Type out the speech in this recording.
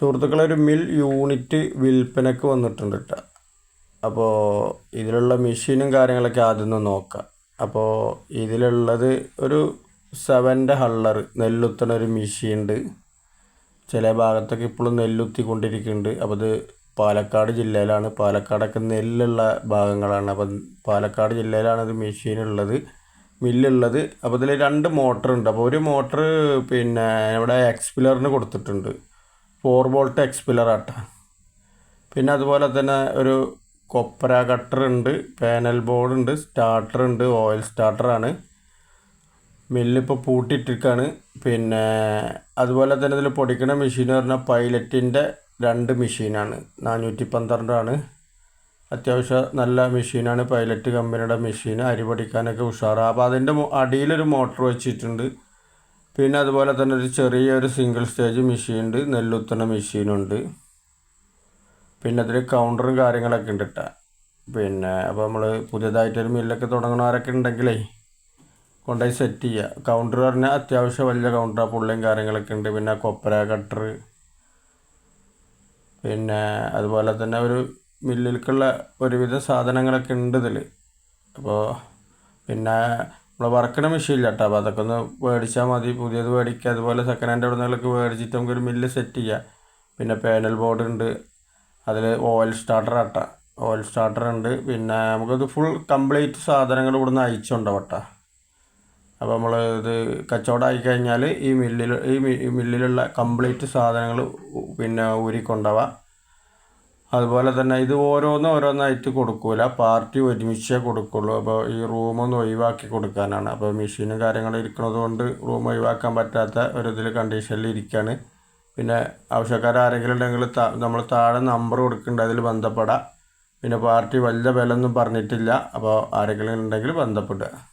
സുഹൃത്തുക്കളെ ഒരു mill unit വിൽപ്പനക്ക് വന്നിട്ടുണ്ട് കേട്ടോ അപ്പോൾ ഇതിലുള്ള മെഷീനും കാര്യങ്ങളൊക്കെ ആദ്യം ഒന്ന് നോക്കാം. അപ്പോൾ ഇതിലുള്ളത് ഒരു സെവന്റെ ഹള്ളർ നെല്ലുത്തണ ഒരു മെഷീൻ ഉണ്ട് ചില ഭാഗത്തൊക്കെ ഇപ്പോഴും നെല്ലുത്തിക്കൊണ്ടിരിക്കുന്നുണ്ട് അപ്പോൾ ഇത് പാലക്കാട് ജില്ലയിലാണ്. പാലക്കാടൊക്കെ നെല്ലുള്ള ഭാഗങ്ങളാണ്. അപ്പം പാലക്കാട് ജില്ലയിലാണ് ഇത് മെഷീൻ ഉള്ളത് മില്ലുള്ളത്. അപ്പോൾ ഇതിൽ രണ്ട് മോട്ടറുണ്ട്. അപ്പോൾ ഒരു മോട്ടർ പിന്നെ ഇവിടെ എക്സ്പിലറിന് കൊടുത്തിട്ടുണ്ട്. ഫോർ വോൾട്ട് എക്സ്പിലർ ആട്ട. പിന്നെ അതുപോലെ തന്നെ ഒരു കൊപ്പര കട്ടർ ഉണ്ട് പാനൽ ബോർഡ് ഉണ്ട് സ്റ്റാർട്ടർ ഉണ്ട് ഓയിൽ സ്റ്റാർട്ടറാണ് മില്ലിപ്പോൾ പൂട്ടിയിട്ടിരിക്കുകയാണ് പിന്നെ അതുപോലെ തന്നെ ഇതിൽ പൊടിക്കുന്ന മെഷീൻ എന്ന് പറഞ്ഞാൽ പൈലറ്റിന്റെ രണ്ട് മെഷീനാണ് നാനൂറ്റി പന്ത്രണ്ടാണ് അത്യാവശ്യം നല്ല മെഷീനാണ് പൈലറ്റ് കമ്പനിയുടെ മെഷീൻ അരി പൊടിക്കാനൊക്കെ ഉഷാറാണ് അപ്പോൾ അതിന്റെ അടിയിലൊരു മോട്ടർ വെച്ചിട്ടുണ്ട്. പിന്നെ അതുപോലെ തന്നെ ഒരു ചെറിയൊരു സിംഗിൾ സ്റ്റേജ് മെഷീൻ ഉണ്ട് നെല്ലുത്തണ മെഷീനുണ്ട് പിന്നെ അതിൽ കൗണ്ടറും കാര്യങ്ങളൊക്കെ ഉണ്ട് കേട്ടോ പിന്നെ അപ്പോൾ നമ്മൾ പുതിയതായിട്ടൊരു മില്ലൊക്കെ തുടങ്ങണവരൊക്കെ ഉണ്ടെങ്കിലേ കൊണ്ടുപോയി സെറ്റ് ചെയ്യുക കൗണ്ടർ പറഞ്ഞാൽ അത്യാവശ്യം വലിയ കൗണ്ടറാണ് പുള്ളിയും കാര്യങ്ങളൊക്കെ ഉണ്ട്. പിന്നെ കൊപ്പര കട്ടർ പിന്നെ അതുപോലെ തന്നെ ഒരു മില്ലിലേക്കുള്ള ഒരുവിധ സാധനങ്ങളൊക്കെ ഉണ്ട് ഇതിൽ അപ്പോൾ പിന്നെ വറക്കണ മെഷീൻ ഇല്ല കേട്ടോ അപ്പോൾ അതൊക്കെ ഒന്ന് മേടിച്ചാൽ മതി. പുതിയത് മേടിക്കുക. അതുപോലെ സെക്കൻഡ് ഹാൻഡ് എവിടെന്നെങ്കിലൊക്കെ മേടിച്ചിട്ട് നമുക്കൊരു മില്ല് സെറ്റ് ചെയ്യാം. പിന്നെ പാനൽ ബോർഡ് ഉണ്ട്. അതിൽ ഓയിൽ സ്റ്റാർട്ടർ ആട്ട. ഓയിൽ സ്റ്റാർട്ടർ ഉണ്ട്. പിന്നെ നമുക്കത് ഫുൾ കംപ്ലീറ്റ് സാധനങ്ങൾ ഇവിടുന്ന് അയച്ചുണ്ടാവും കേട്ടോ അപ്പോൾ നമ്മൾ ഇത് കച്ചവടമായി കഴിഞ്ഞാൽ ഈ മില്ലിൽ ഈ മില്ലിലുള്ള കംപ്ലീറ്റ് സാധനങ്ങൾ പിന്നെ ഊരിക്കൊണ്ടുപോവാം. അതുപോലെ തന്നെ ഇത് ഓരോന്ന് ഓരോന്നായിട്ട് കൊടുക്കൂല. പാർട്ടി ഒരുമിച്ചേ കൊടുക്കുള്ളൂ. അപ്പോൾ ഈ റൂമൊന്ന് ഒഴിവാക്കി കൊടുക്കാനാണ്. അപ്പോൾ മെഷീനും കാര്യങ്ങളും ഇരിക്കുന്നത് കൊണ്ട് റൂം ഒഴിവാക്കാൻ പറ്റാത്ത ഒരു കണ്ടീഷനിൽ ഇരിക്കുകയാണ് പിന്നെ ആവശ്യക്കാർ ആരെങ്കിലും ഉണ്ടെങ്കിൽ നമ്മൾ താഴെ നമ്പർ കൊടുക്കുന്നുണ്ട് അതിൽ ബന്ധപ്പെടാം. പിന്നെ പാർട്ടി വലിയ വില ഒന്നും പറഞ്ഞിട്ടില്ല. അപ്പോൾ ആരെങ്കിലും ഉണ്ടെങ്കിൽ ബന്ധപ്പെടുക.